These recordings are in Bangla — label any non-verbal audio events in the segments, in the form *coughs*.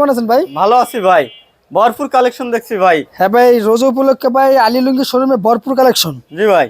কেমন আছেন ভাই? ভালো আছি ভাই। ভরপুর কালেকশন দেখছি ভাই। হ্যাঁ ভাই রোজা উপলক্ষে ভাই আলী লুঙ্গি শোরুমে ভরপুর কালেকশন জি ভাই।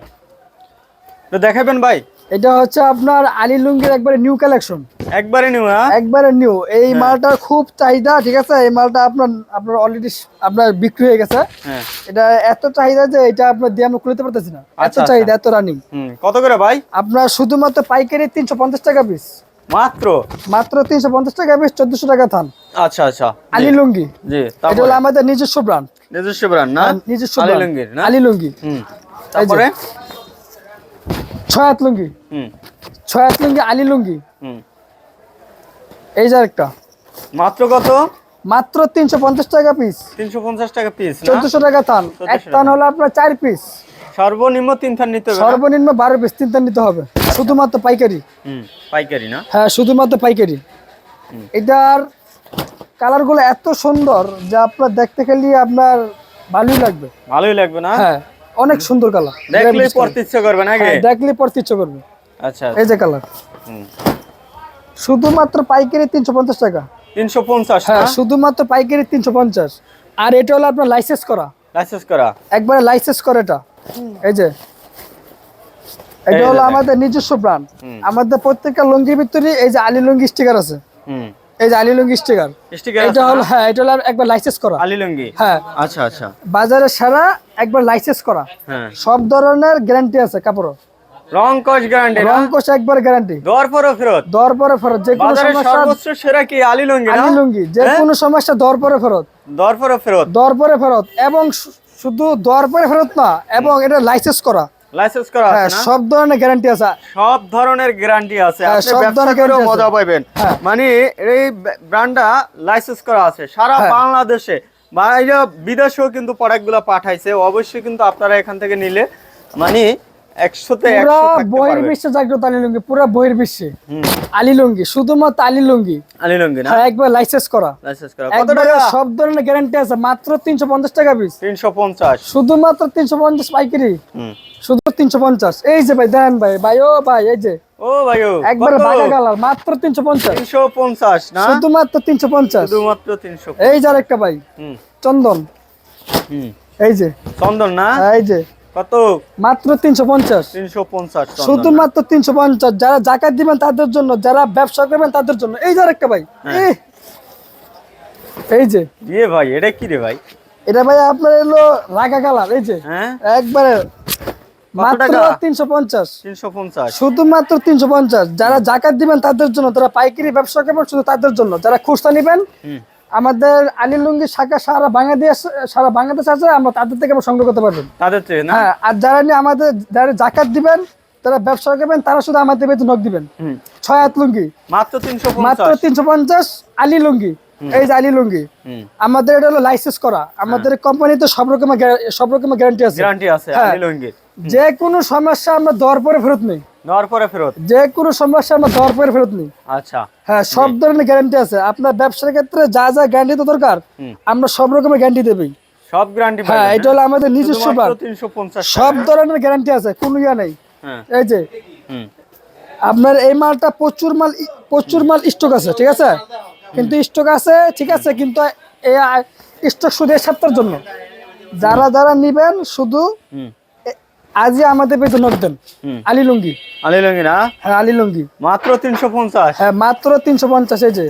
তো দেখাবেন ভাই। এটা হচ্ছে আপনার আলী লুঙ্গির একবারে নিউ কালেকশন একবারে নিউ হ্যাঁ? একবারে নিউ এই মালটার খুব চাহিদা ঠিক আছে? এই মালটা আপনার আপনার অলরেডি আপনার বিক্রি হয়ে গেছে। হ্যাঁ। এটা এত চাহিদা যে এটা আপনার দিয়ে আমরা খুলতে পারতেছি না। এত আচ্ছা, চাহিদা এত রানিং হুম কত করে ভাই? আপনার শুধুমাত্র পাইকারি তিনশো পঞ্চাশ টাকা পিস মাত্র? মাত্র তিনশো পঞ্চাশ টাকা পিস চোদ্দশো টাকা থান। আচ্ছা আচ্ছা। আলী লুঙ্গি। জি এটা হলো আমাদের নিজস্ব ব্র্যান্ড নিজস্ব ব্র্যান্ড না? নিজস্ব আলী। লুঙ্গির না? আলী লুঙ্গি। হুম। তারপরে? ছয় হাত লুঙ্গি। হুম। ছয় হাত লুঙ্গি আলী লুঙ্গি। হুম। এই যে একটা মাত্র কত? মাত্র তিনশো পঞ্চাশ টাকা পিস তিনশো পঞ্চাশ টাকা পিস চোদ্দশো টাকা থান। এক থান হলো আপনার চার পিস সর্বনিম্ন তিন থান নিতে হবে সর্বনিম্ন বারো পিস তিন থান নিতে হবে। শুধুমাত্র পাইকারি। হুম পাইকারি না? হ্যাঁ শুধুমাত্র পাইকারি। এটার কালারগুলো এত সুন্দর যে আপনার দেখতে গেলে আপনার ভালোই লাগবে। ভালোই লাগবে না? হ্যাঁ অনেক সুন্দর কালার। দেখলেই পড়তে ইচ্ছে করবে নাকি? দেখলে পড়তে ইচ্ছে করবে। আচ্ছা এই যে কালার। শুধুমাত্র পাইকারি তিনশো পঞ্চাশ টাকা। তিনশো পঞ্চাশ হ্যাঁ শুধুমাত্র পাইকারি তিনশো পঞ্চাশ। আর এটা হলো আপনার লাইসেন্স করা। লাইসেন্স করা? একবারে লাইসেন্স করে এটা। এই যে এটা হলো আমাদের নিজস্ব ব্র্যান্ড আমাদের প্রত্যেকটা লুঙ্গির ভিতরে এই যে আলী লুঙ্গি স্টিকার আছে। এই যে আলী লুঙ্গি স্টিকার এটা হলো হ্যাঁ এটা হলো একবার লাইসেন্স করা। আলী লুঙ্গি? হ্যাঁ। আচ্ছা আচ্ছা। বাজারে সারা একবার লাইসেন্স করা। হ্যাঁ। সব ধরনের গ্যারান্টি আছে কাপড় রং গ্যারান্টি একবার গ্যারান্টি দর পরও ফেরত? দর পরে ফেরত যে কোনো সমস্যা সর্বোচ্চ সেরা কি আলী লুঙ্গি আলী লুঙ্গি যে হ্যাঁ? কোনো সমস্যা দর পরে ফেরত। দর পরও ফেরত? দর পরে ফেরত এবং শুধু দরপরে ফেরত না এবং এটা লাইসেন্স করা। লাইসেন্স করা হ্যাঁ আছে না? সব ধরনের গ্যারান্টি আছে। সব ধরনের গ্যারান্টি আছে। হ্যাঁ, আপনি ব্যবসা। মজা পাবেন হ্যাঁ। মানে এই ব্র্যান্ডটা লাইসেন্স করা আছে। সারা। বাংলাদেশে। বিদেশেও কিন্তু প্রোডাক্টগুলো পাঠাইছে। অবশ্যই কিন্তু আপনারা এখান থেকে নিলে। মানে বিশ্বে জাগ্রত আলী লুঙ্গি পুরা বহির বিশ্বে আলী লুঙ্গি শুধুমাত্র আলী লুঙ্গি আলী লুঙ্গি না? হ্যাঁ একবার লাইসেন্স করা। লাইসেন্স করা। কত টাকা? সব ধরনের গ্যারান্টি আছে মাত্র তিনশো পঞ্চাশ টাকা পিস তিনশো পঞ্চাশ। শুধুমাত্র পাইকারি। শুধু তিনশো পঞ্চাশ। এই যে ভাই দেন ভাই ভাই ও ভাই এই যে। ও ভাই একবার কালার মাত্র না? শুধুমাত্র শুধুমাত্র এই যে একটা ভাই চন্দন। হুম। এই যে। চন্দন না? হ্যাঁ, এই যে। কত? মাত্র তিনশো পঞ্চাশ। তিনশো পঞ্চাশ শুধুমাত্র তিনশো পঞ্চাশ। যারা জাকাত দিবেন তাদের জন্য যারা ব্যবসা করবেন তাদের জন্য। এই যে একটা ভাই। হ্যাঁ। এই। এই যে। ভাই এটা কি রে ভাই? এটা ভাই আপনার এলো রাগা কালার এই যে। হ্যাঁ। একবারে শুধুমাত্র তিনশো পঞ্চাশ। যারা জাকাত দিবেন তাদের জন্য যারা পাইকারি ব্যবসা করবেন শুধু তাদের জন্য। যারা খুচরা নিবেন আমাদের আলী লুঙ্গি শাখা সারা বাংলাদেশ সারা বাংলাদেশ আছে আমরা তাদের থেকে আমরা সংগ্রহ করতে পারবেন তাদের না? হ্যাঁ আর যারা নিয়ে আমাদের যারা জাকাত দিবেন তারা ব্যবসা করবেন তারা শুধু আমাদের বেতন নক দিবেন। ছয় হাত লুঙ্গি। মাত্র তিনশো মাত্র পঞ্চাশ তিনশো পঞ্চাশ আলী লুঙ্গি। এই যে আলী লুঙ্গি। আমাদের এটা হলো লাইসেন্স করা। আমাদের কোম্পানিতে সব রকমের সব রকমের গ্যারান্টি আছে। গ্যারান্টি আছে হ্যাঁ। আলী লুঙ্গির যে কোনো সমস্যা আমরা দর পরে ফেরত নেই। নেওয়ার পরে ফেরত? যে কোনো সমস্যা আমরা পরে ফেরত নেই। আচ্ছা। হ্যাঁ সব ধরনের গ্যারান্টি আছে। আপনার ব্যবসার ক্ষেত্রে যা যা গ্যারান্টি তো দরকার আমরা সব রকমের গ্যারান্টি দেবই। সব গ্যারান্টি হ্যাঁ এটা হলো আমাদের নিজস্ব সব ধরনের গ্যারান্টি আছে কোনো ইয়া নেই। হ্যাঁ। এই যে আপনার এই মালটা প্রচুর মাল প্রচুর মাল স্টক আছে ঠিক আছে? কিন্তু স্টক আছে ঠিক আছে কিন্তু এই স্টক শুধু এই সপ্তাহের জন্য। যারা যারা নিবেন শুধু আজই আমাদের বেতন নক দেন। হুম। আলী লুঙ্গি। আলী লুঙ্গি না? হ্যাঁ আলী লুঙ্গি। মাত্র তিনশো পঞ্চাশ? হ্যাঁ মাত্র তিনশো পঞ্চাশ এই যে।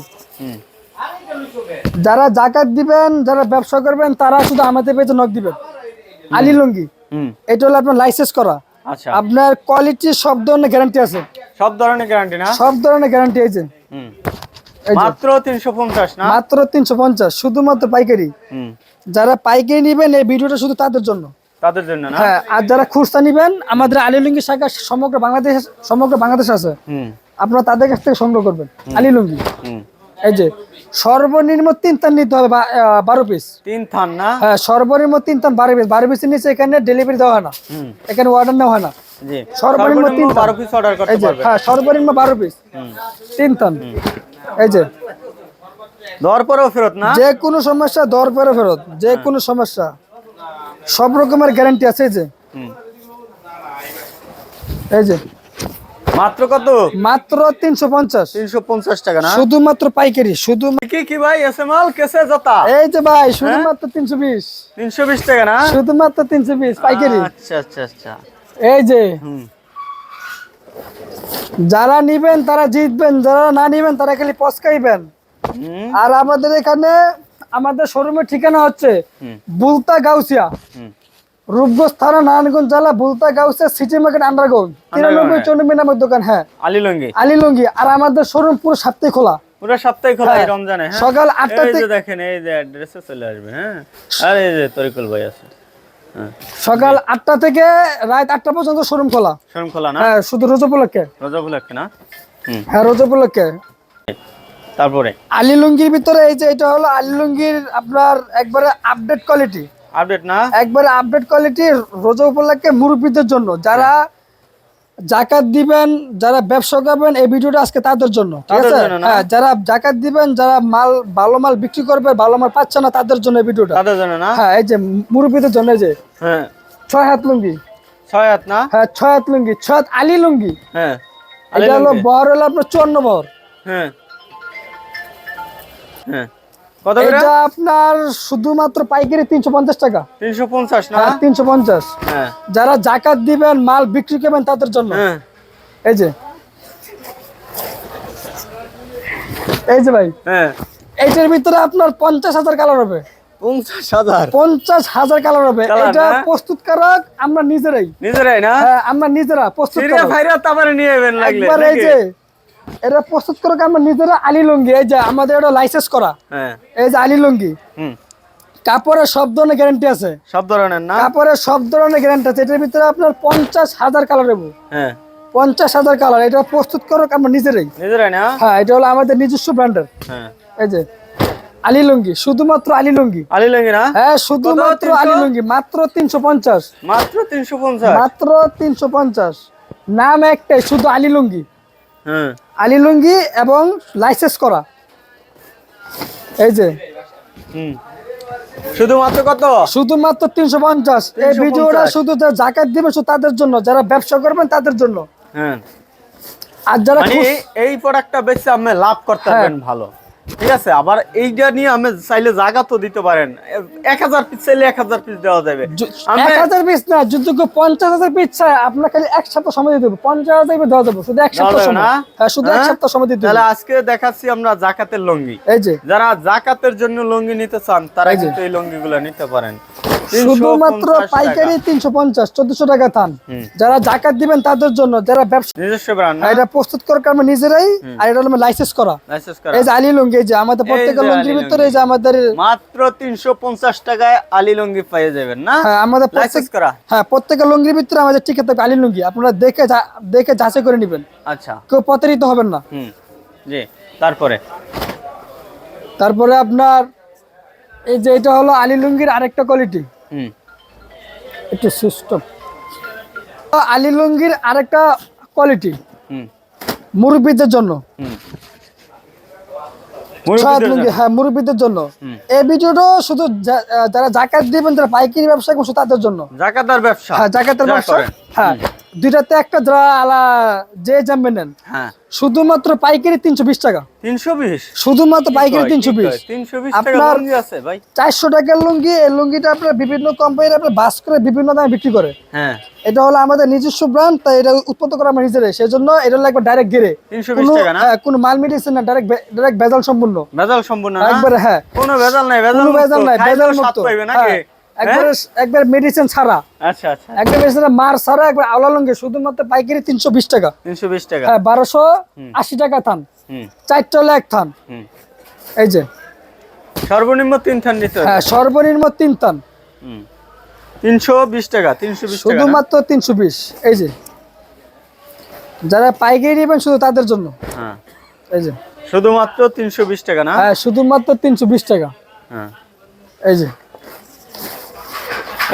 যারা জাকাত দিবেন যারা ব্যবসা করবেন তারা শুধু আমাদের পেজে নক দিবেন। আলী লুঙ্গি। এটা হলো আপনার লাইসেন্স করা। আচ্ছা। আপনার কোয়ালিটি সব ধরনের গ্যারান্টি আছে। সব ধরনের গ্যারান্টি না? সব ধরনের গ্যারান্টি আছে মাত্র তিনশো পঞ্চাশ না? মাত্র তিনশো পঞ্চাশ শুধুমাত্র পাইকারি। যারা পাইকারি নিবেন এই ভিডিওটা শুধু তাদের জন্য। তাদের জন্য না? হ্যাঁ আর যারা খুচরা নিবেন আমাদের আলী লুঙ্গি শাখা সমগ্র বাংলাদেশ সমগ্র বাংলাদেশ আছে। আপনারা তাদের কাছ থেকে সংগ্রহ করবেন আলী লুঙ্গি এই যে সর্বনিম্ন তিন তান নিতে হবে বারো পিস তিন থান না? হ্যাঁ সর্বনিম্ন তিন টান বারো পিস বারো পিসের নিচে এখানে ডেলিভারি দেওয়া হয় না। এখানে অর্ডার নেওয়া হয় না। সর্বনিম্ন তিন বারো পিস অর্ডার করতে এই হ্যাঁ সর্বনিম্ন বারো পিস তিন টান এই যে। দর পরেও ফেরত না? যে কোনো সমস্যা দর পরে ফেরত। যে কোনো সমস্যা। সব রকমের গ্যারান্টি আছে এই যে। এই যে। মাত্র কত? মাত্র তিনশো পঞ্চাশ। তিনশো পঞ্চাশ টাকা না? শুধুমাত্র পাইকারি শুধু কি কি ভাই? এসে মাল কেসে জতা? এই যে ভাই শুধুমাত্র তিনশো বিশ। তিনশো বিশ টাকা না? শুধুমাত্র তিনশো বিশ পাইকারি। আচ্ছা আচ্ছা আচ্ছা। এই যে। যারা নিবেন তারা জিতবেন যারা না নিবেন তারা খালি পস্কাইবেন আর আমাদের এখানে আমাদের শোরুমের ঠিকানা হচ্ছে। বুলতা গাউসিয়া। রূপগঞ্জ থানা নারায়ণগঞ্জ জেলা Bulta Gausia city market underground. তিরানব্বই চৌরানব্বই নামের দোকান হ্যাঁ। আলী আলিলঙ্গি। আর আমাদের শোরুম পুরো সপ্তাহে খোলা। পুরো সপ্তাহে খোলা হ্যাঁ। রমজানে হ্যাঁ। সকাল আটটা থেকে- দেখেন এই যে অ্যাড্রেসে চলে আসবে হ্যাঁ। আর এই যে তরিকুল ভাই আছে। হ্যাঁ। সকাল আটটা থেকে রাত আটটা পর্যন্ত শোরুম খোলা। শোরুম খোলা না? হ্যাঁ শুধু রোজ উপলক্ষে। রোজাবুল উপলক্ষে না? হ্যাঁ রোজ উপলক্ষে। তারপরে? আলী লুঙ্গির ভিতরে এই যে এটা হলো আলী লুঙ্গির আপনার একবারে আপডেট কোয়ালিটি আপডেট না? একবারে আপডেট কোয়ালিটি রোজা উপলক্ষে মুরব্বীদের জন্য। যারা জাকাত দিবেন যারা ব্যবসা করবেন এই ভিডিওটা আজকে তাদের জন্য ঠিক আছে? হ্যাঁ যারা জাকাত দিবেন যারা মাল ভালো মাল বিক্রি করবে ভালো মাল পাচ্ছে না তাদের জন্য এই ভিডিওটা। তাদের জন্য না? হ্যাঁ এই যে মুরব্বীদের জন্য এই যে। হ্যাঁ। ছয় হাত লুঙ্গি। ছয় হাত না? হ্যাঁ ছয় হাত লুঙ্গি ছয় হাত আলি লুঙ্গি। হ্যাঁ এটা হলো। বহর হলো আপনার চুয়ান্ন বহর হ্যাঁ। হ্যাঁ। কত করে? এটা আপনার শুধুমাত্র পাইকারি তিনশো পঞ্চাশ টাকা। তিনশো পঞ্চাশ না? হ্যাঁ হ্যাঁ। যারা জাকাত দিবেন মাল বিক্রি করবেন তাদের জন্য। হ্যাঁ। এই যে। এই যে ভাই। হ্যাঁ। এইটার ভিতরে আপনার পঞ্চাশ হাজার কালার হবে। পঞ্চাশ হাজার? কালার হবে। এটা না? প্রস্তুতকারক আমরা নিজেরাই। নিজেরাই না? আমরা নিজেরা প্রস্তুত সিরিয়া ভাইরা তারপরে নিয়ে লাগলে এই যে এটা প্রস্তুত করক আমরা নিজেরা আলি লুঙ্গি এই যে আমাদের এটা লাইসেন্স করা। হ্যাঁ। এই যে আলি লুঙ্গি। কাপড়ের সব ধরনের গ্যারান্টি আছে। সব ধরনের না? কাপড়ের সব ধরনের গ্যারান্টি আছে। এটার ভিতরে আপনার পঞ্চাশ হাজার কালার হ্যাঁ। পঞ্চাশ হাজার কালার এটা প্রস্তুত করক আমরা নিজেরাই। নিজেরাই না? হ্যাঁ এটা হলো আমাদের নিজস্ব ব্র্যান্ডের। হ্যাঁ। এই যে আলি লুঙ্গি শুধুমাত্র আলি লুঙ্গি। আলি লুঙ্গি না? হ্যাঁ শুধুমাত্র 300? আলী লুঙ্গি মাত্র তিনশো পঞ্চাশ। মাত্র তিনশো পঞ্চাশ? মাত্র তিনশো পঞ্চাশ। নাম একটাই শুধু আলি লুঙ্গি। আলী লুঙ্গি এবং লাইসেন্স করা। এই যে। হুম। শুধুমাত্র কত? শুধুমাত্র তিনশো পঞ্চাশ। এই ভিডিওটা শুধু জাকাত দিবে শুধু তাদের জন্য যারা ব্যবসা করবেন তাদের জন্য। হ্যাঁ। আর যারা মানে এই প্রোডাক্টটা বেশি আপনি লাভ করতে হ্যাঁ। পারবেন ভালো। ঠিক আছে আবার এইটা নিয়ে আমি চাইলে জায়গা তো দিতে পারেন। এক হাজার পিস চাইলে এক হাজার পিস দেওয়া যাবে। এক হাজার পিস না যদি কেউ পঞ্চাশ হাজার পিস চায় আপনার খালি এক সপ্তাহ সময় দিতে হবে পঞ্চাশ হাজার পিস দেওয়া যাবে শুধু এক সপ্তাহ সময়? হ্যাঁ শুধু এক হ্যাঁ? সপ্তাহ সময় দিতে তাহলে আজকে দেখাচ্ছি আমরা জাকাতের লঙ্গি। এই যে। যারা জাকাতের জন্য লঙ্গি নিতে চান তারা। কিন্তু এই লঙ্গি গুলো নিতে পারেন। শুধুমাত্র 350 পাইকারি তিনশো পঞ্চাশ চোদ্দশো টাকা থান। যারা জাকাত দিবেন তাদের জন্য যারা ব্যবসা নিজস্ব এটা প্রস্তুত করে আমরা নিজেরাই আর এটা হলো লাইসেন্স করা। লাইসেন্স করা। এই যে আলী লুঙ্গি এই যে আমাদের লুঙ্গির ভিতরে এই যে আমাদের মাত্র তিনশো পঞ্চাশ টাকায় আলী লঙ্গি পেয়ে যাবেন না? হ্যাঁ আমাদের প্রত্যেক করা? হ্যাঁ লুঙ্গির ভিতরে আমাদের টিকে থাকবে আলী লুঙ্গি। আপনারা দেখে দেখে যাচাই করে নেবেন। আচ্ছা। কেউ প্রতারিত হবেন না। হুম জি। তারপরে? তারপরে আপনার এই যে এটা হলো আলী লুঙ্গির আরেকটা কোয়ালিটি হুম। একটু সিস্টেম আলী লুঙ্গির আরেকটা কোয়ালিটি হুম। মুরব্বীদের জন্য। হুম ছয় মুরব্বিদের লুঙ্গি জন্য। হ্যাঁ মুরব্বীদের জন্য। এই ভিডিওটা শুধু যারা জাকাত দিবেন তারা পাইকারি ব্যবসা করছে তাদের জন্য। জাকাতার ব্যবসা। হ্যাঁ জাকাতের ব্যবসা। হ্যাঁ দুইটাতে একটা যারা আলা যে জানবে নেন হ্যাঁ। শুধুমাত্র পাইকারি তিনশো বিশ টাকা। তিনশো বিশ? শুধুমাত্র পাইকারি তিনশো বিশ তিনশো বিশ। আপনার- আছে ভাই। চারশো টাকার লুঙ্গি এই লুঙ্গিটা আপনার বিভিন্ন কোম্পানির আপনার বাস করে বিভিন্ন দামে বিক্রি করে। হ্যাঁ। এটা হলো আমাদের নিজস্ব ব্র্যান্ড তাই এটা উৎপন্ন করা আমরা নিজেরাই। সেই জন্য এটা হলো একবার ডাইরেক্ট গেরে কোনো মাল মেডিসিন না ডাইরেক্ট ডাইরেক্ট ভেজাল সম্পূর্ণ। ভেজাল সম্পূর্ণ একবারে হ্যাঁ। কোনো ভেজাল নাই ভেজাল ভেজাল নাই ভেজাল মুক্ত। পাইবে নাকি? হ্যাঁ, একবারে একবার মেডিসিন ছাড়া। আচ্ছা আচ্ছা। একবার মেডিসিন মার ছাড়া একবার আওলা লুঙ্গি শুধুমাত্র পাইকারি তিনশো বিশ টাকা। তিনশো বিশ টাকা। হ্যাঁ টাকা থান। চারটা থান। হুম। এই যে। সর্বনিম্ন তিন থান নিতে হ্যাঁ সর্বনিম্ন তিন থান। হুম। তিনশো বিশ টাকা? শুধুমাত্র তিনশো বিশ। এই যে। যারা পাইকারি নেবেন শুধু তাদের জন্য। হ্যাঁ। এই যে। শুধুমাত্র তিনশো বিশ টাকা না? হ্যাঁ শুধুমাত্র তিনশো বিশ টাকা। হ্যাঁ। এই যে।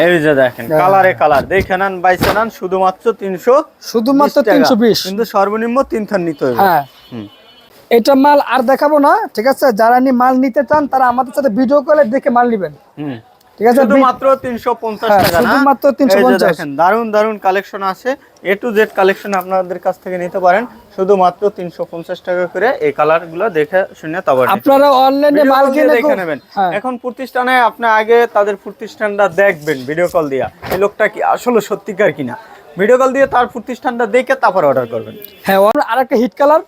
এই যে দেখেন হ্যাঁ। কালারে কালার। দেখে নেন বাইসে নেন শুধুমাত্র তিনশো শুধুমাত্র তিনশো বিশ। কিন্তু সর্বনিম্ন তিন থান নিতে হবে হ্যাঁ। এটা মাল আর দেখাবো না ঠিক আছে? যারা নি মাল নিতে চান তারা আমাদের সাথে ভিডিও কলে দেখে মাল নিবেন। হুম। ঠিক আছে? শুধুমাত্র তিনশো পঞ্চাশ হ্যাঁ, টাকা না? শুধুমাত্র 350 দেখেন দারুণ দারুণ কালেকশন আছে। এ টু জেড কালেকশন আপনাদের কাছ থেকে নিতে পারেন। শুধুমাত্র তিনশো পঞ্চাশ টাকা করে এই কালারগুলো দেখে শুনে তারপর আপনারা অনলাইনে মাল কিনে দেখে নেবেন। হ্যাঁ। এখন প্রতিষ্ঠানে আপনি আগে তাদের প্রতিষ্ঠানটা দেখবেন ভিডিও কল দিয়া। এই লোকটা কি আসলে সত্যিকার কিনা? ভিডিও কল দিয়ে তার প্রতিষ্ঠানটা দেখে তারপর অর্ডার করবেন। হ্যাঁ আর একটা হিট কালার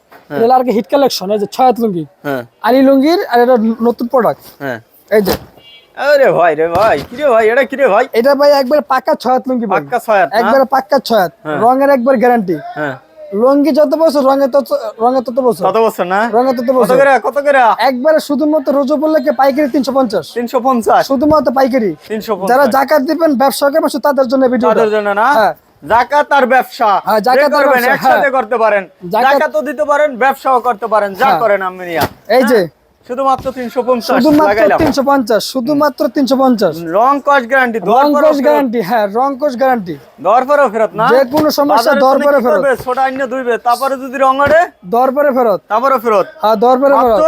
আর হিট কালেকশন এই যে ছয়াত লুঙ্গি। হ্যাঁ। আলি লুঙ্গির আর এটা নতুন প্রোডাক্ট হ্যাঁ। এই যে আরে ভাই রে ভাই কি রে ভাই এটা কি রে ভাই? এটা ভাই একবার পাক্কা ছয়াত লুঙ্গি। পাক্কা ছয়াত একবার পাক্কা ছয়াত হ্যাঁ। রঙের একবার গ্যারান্টি হ্যাঁ। লুঙ্গি যত বছর রঙের তত রঙের তত বছর। কত বছর না? রঙের তত কত করে কত করে? একবারে শুধুমাত্র রোজো পাইকারি তিনশো পঞ্চাশ? তিনশো পঞ্চাশ? শুধুমাত্র পাইকারি। তিনশো যারা জাকাত দিবেন ব্যবসা করবেন তাদের জন্য ভিডিও তাদের জন্য না? হ্যাঁ। জাকাত আর ব্যবসা। হ্যাঁ, জাকাত করবেন একসাথে হ্যাঁ। করতে পারেন। জাকাত- জাকাতও দিতে পারেন ব্যবসাও করতে পারেন। যা হ্যাঁ। করেন আমিনিয়া এই যে শুধুমাত্র তিনশো পঞ্চাশ। শুধুমাত্র লাগাইলাম। তিনশো পঞ্চাশ শুধুমাত্র তিনশো পঞ্চাশ। রং কস গ্যারান্টি রং গ্যারান্টি হ্যাঁ রং কোষ গ্যারান্টি দর পরও ফেরত না? যে কোনো সমস্যা বাজারে দর তুমি ফেরত। ছোট আইনে ধুইবে। তারপরে যদি রং আরে দর পরে ফেরত। তারপরে ফেরত। হ্যাঁ দর পরে ফেরত।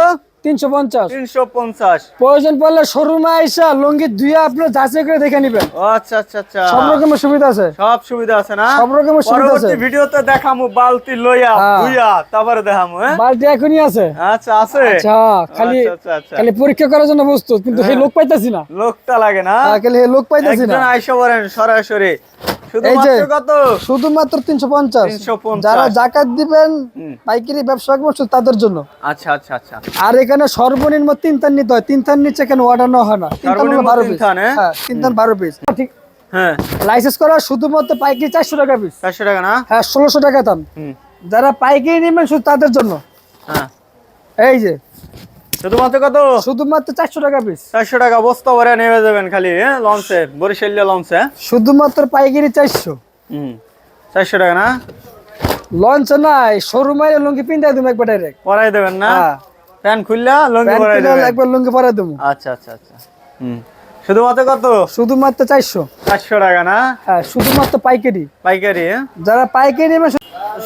তিনশো পঞ্চাশ। তিনশো পঞ্চাশ। প্রয়োজন পড়লে শোরুমে আইসা লুঙ্গি ধুয়ে আপনি যাচাই করে দেখে নিবেন। আচ্ছা আচ্ছা আচ্ছা। সব রকমের সুবিধা আছে। সব সুবিধা আছে না? সব রকমের সুবিধা আছে। ভিডিওতে দেখামু বালতি লইয়া হ্যাঁ। ধুইয়া তারপরে দেখামু হ্যাঁ? বালতি এখনই আছে। আচ্ছা আছে? আচ্ছা খালি। খালি পরীক্ষা করার জন্য বস্তু কিন্তু সেই লোক পাইতাছি না। লোকটা লাগে না? হ্যাঁ, খালি লোক পাইতাছি না। একজন আইসা বলেন সরাসরি। এই যে শুধুমাত্র তিনশো পঞ্চাশ। যারা জাকাত দিবেন পাইকারি ব্যবসা করবেন তাদের জন্য। আচ্ছা আচ্ছা আচ্ছা। আর এখানে সর্বনিম্ন তিন থান নিতে হয়। তিন থান নিচে এখানে অর্ডার নেওয়া হয় না। তিন থান বারো পিস হ্যাঁ? হ্যাঁ তিন থান বারো পিস ঠিক। হ্যাঁ। লাইসেন্স করা শুধুমাত্র পাইকারি চারশো টাকা পিস চারশো টাকা না? হ্যাঁ ষোলোশো টাকা দাম। যারা পাইকারি নেবেন শুধু তাদের জন্য। হ্যাঁ। এই যে শুধুমাত্র কত? শুধুমাত্র চারশো টাকা পিস চারশো টাকা বস্তা ভরে নেমে যাবেন খালি হ্যাঁ? লঞ্চে বরিশালিয়া লঞ্চে শুধুমাত্র পাইকারি চারশো। হুম চারশো টাকা না? লঞ্চ নাই শোরুমে লুঙ্গি পিন্দাই দেবো একবার ডাইরেক্ট পরাই দেবেন না? হ্যাঁ। খুললা লঙ্গি পরাই দেবেন। একবার লুঙ্গি পরাই দেবো। আচ্ছা আচ্ছা আচ্ছা। হুম শুধুমাত্র কত? শুধুমাত্র চারশো। চারশো টাকা না? হ্যাঁ শুধুমাত্র পাইকারি। পাইকারি হ্যাঁ? যারা পাইকারি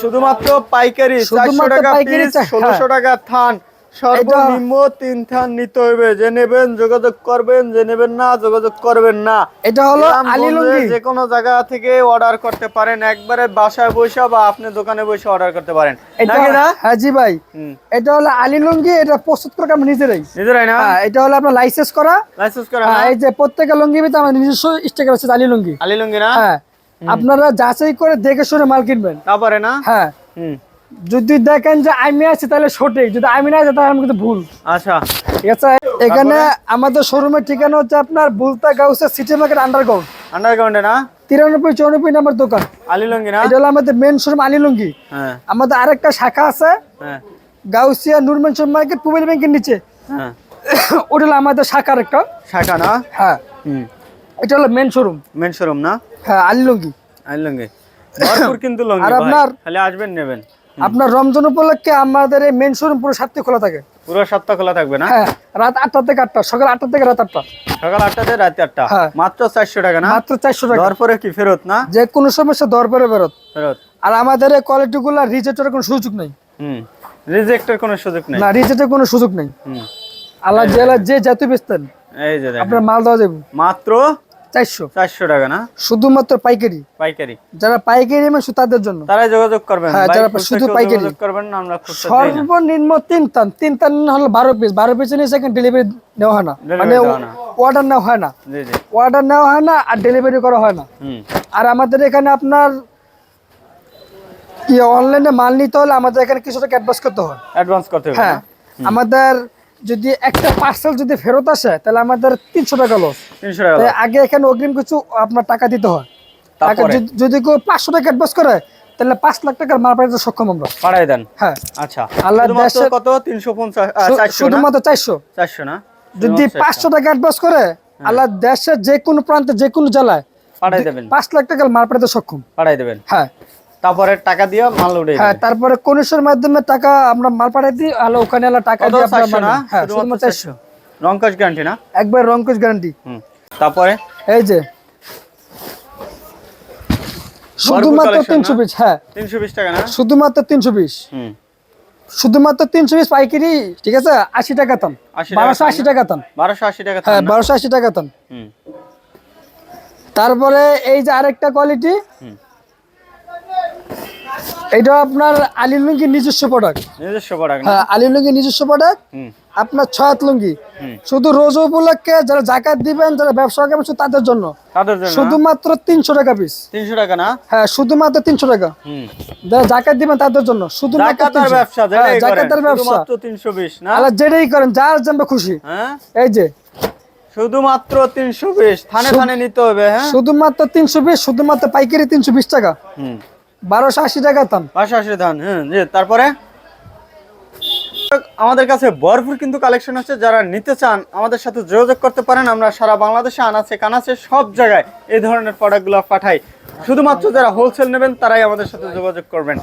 শুধুমাত্র পাইকারি শুধুমাত্র টাকা পাইকারি ষোলোশো টাকা থান। সর্বনিম্ন তিন থান নিতে হবে। যে নেবেন যোগাযোগ করবেন যে নেবেন না যোগাযোগ করবেন না। এটা হলো গ্রাম আলী গঞ্জে যে কোনো জায়গা থেকে অর্ডার করতে পারেন। একবারে বাসায় বসে বা আপনি দোকানে বসে অর্ডার করতে পারেন। এটা নাকি না? হ্যাঁ জি ভাই। এটা হলো আলী লুঙ্গি এটা প্রস্তুত করে আমরা নিজেরাই। নিজেরাই না? হ্যাঁ এটা হলো আপনার লাইসেন্স করা। লাইসেন্স করা হ্যাঁ, এই যে প্রত্যেকটা লুঙ্গি ভিতরে আমার নিজস্ব স্টিকার আছে আলী লুঙ্গি। আলী লুঙ্গি না? হ্যাঁ আপনারা যাচাই করে দেখে শুনে মাল কিনবেন। তারপরে না? হ্যাঁ। হুম। যদি দেখেন যে আমি আছি তাহলে সঠিক। যদি আমি না আছি তাহলে আমি কিন্তু ভুল। আচ্ছা। ঠিক আছে? এখানে আমাদের শোরুমের ঠিকানা হচ্ছে আপনার বুলতা গাউসের সিটি মার্কেট আন্ডারগ্রাউন্ড আন্ডারগ্রাউন্ডে না? তিরানব্বই চৌরানব্বই নাম্বার দোকান। আলী লুঙ্গি না? এটা হলো আমাদের মেন শোরুম আলী লুঙ্গি হ্যাঁ। আমাদের আরেকটা শাখা আছে হ্যাঁ। গাউসিয়া নুরমেনশন মার্কেট পুবেল ব্যাংকের নিচে। হ্যাঁ। *coughs* ওটা হলো আমাদের শাখার একটা। শাখা না? হ্যাঁ। হুম। এটা হলো মেন শোরুম মেন শোরুম না? হ্যাঁ আলী লুঙ্গি আলী লুঙ্গি ভরপুর কিন্তু লুঙ্গি আর আপনার- খালি আসবেন নেবেন। আপনার রমজান উপলক্ষে আমাদের এই মেন শোরুম পুরো সাতটি খোলা থাকে। পুরো সপ্তাহ খোলা থাকবে না? হ্যাঁ রাত আটটা থেকে আটটা সকাল আটটা থেকে রাত আটটা। সকাল আটটা থেকে রাত আটটা? হ্যাঁ। মাত্র চারশো টাকা না? মাত্র চারশো টাকা। কি ফেরত না? যে কোনো সমস্যা দর পরে বেরোত ফেরত। আর আমাদের এই কোয়ালিটিগুলো রিজেক্টের কোনো সুযোগ নেই। হুম। রিজেক্টের কোনো সুযোগ নেই। না রিজেক্টের কোনো সুযোগ নেই। আল্লাহ জেলা যে জাত বেচতেন এই যে আপনার মাল দেওয়া যাবে। মাত্র চারশো। চারশো টাকা না? শুধুমাত্র পাইকারি। পাইকারি। যারা পাইকারি তাদের জন্য। তারাই যোগাযোগ করবেন। হ্যাঁ, যারা শুধু পাইকারি। করবেন আমরা খুচরা দেই না। সর্বনিম্ন তিন তিন হলো বারো পিস। বারো পিস নিয়ে সেখানে ডেলিভারি নেওয়া হয় না। Delivery মানে। অর্ডার নেওয়া হয় না। অর্ডার নেওয়া হয় না আর ডেলিভারি করা হয় না। আর আমাদের এখানে আপনার অনলাইনে মাল নিতে হলে আমাদের এখানে কিছু টাকা অ্যাডভান্স করতে হয়। অ্যাডভান্স করতে হ্যাঁ। আমাদের যদি একটা পার্সেল যদি ফেরত আসে তাহলে আমাদের তিনশো টাকা লস তিনশো টাকা আগে এখানে অগ্রিম কিছু আপনার টাকা দিতে হয়। টাকা যদি- কেউ পাঁচশো টাকা অ্যাডভান্স করে তাহলে পাঁচ লাখ টাকার মাল পাইতে সক্ষম আমরা। পাঠাই দেন? হ্যাঁ। আচ্ছা। আল্লাহ কত? তিনশো পঞ্চাশ শুধুমাত্র চারশো। চারশো না? যদি পাঁচশো টাকা অ্যাডভান্স করে আল্লাহ দেশের যে কোনো প্রান্তে যে কোনো জেলায় পাঠাই দেবেন। পাঁচ লাখ টাকার মাল পাঠাতে সক্ষম। পাঠাই দেবেন। হ্যাঁ। তারপরে টাকা দিয়ে মাল উঠে হ্যাঁ তারপরে মাধ্যমে টাকা আমরা মাল পাঠাই দিই আলো ওখানে টাকা দিয়ে আপনার চারশো মাল হ্যাঁ শুধুমাত্র শুধুমাত্র চারশো রংকশ গ্যারান্টি না? একবার রঙ্কুশ গ্যারান্টি তারপরে? এই যে শুধুমাত্র তিনশো পিস হ্যাঁ। তিনশো বিশ টাকা না? শুধুমাত্র তিনশো পিস শুধুমাত্র তিনশো পিস পাইকারি ঠিক আছে? আশি টাকা তান বারোশো আশি টাকা তান বারোশো আশি টাকা হ্যাঁ বারোশো আশি টাকা তান তারপরে এই যে আরেকটা কোয়ালিটি হুম। এটা আপনার আলী লুঙ্গি নিজস্ব প্রোডাক্ট নিজস্ব প্রোডাক্ট হ্যাঁ আলী লুঙ্গি নিজস্ব প্রোডাক্ট আপনার ছয় হাত লুঙ্গি শুধু রোজ উপলক্ষে যারা জাকাত দিবেন যারা ব্যবসা করবেন শুধু তাদের জন্য। তাদের জন্য শুধুমাত্র তিনশো টাকা পিস তিনশো টাকা না? হ্যাঁ শুধুমাত্র তিনশো টাকা। হুম। যারা জাকাত দিবেন তাদের জন্য। শুধুমাত্র জাকাতার 300 ব্যবসা হ্যাঁ, জাকাতের ব্যবসা। শুধুমাত্র তিনশো বিশ না? আল্লাহ যেটাই করেন যার জন্য খুশি। হ্যাঁ? এই যে। শুধুমাত্র তিনশো বিশ থানে থানে নিতে হবে হ্যাঁ? শুধুমাত্র তিনশো বিশ শুধুমাত্র পাইকারি তিনশো বিশ টাকা। হুম। বারোশো আশি টাকা দাম। আশি ধান হ্যাঁ তারপরে? আমাদের কাছে ভরপুর কিন্তু কালেকশন আছে, যারা নিতে চান, আমাদের সাথে যোগাযোগ করতে পারেন, আমরা সারা বাংলাদেশে, আনাচে, কানাচে, সব জায়গায় এই ধরনের প্রোডাক্টগুলো পাঠাই। শুধুমাত্র যারা হোলসেল নেবেন, তারাই আমাদের সাথে যোগাযোগ করবেন।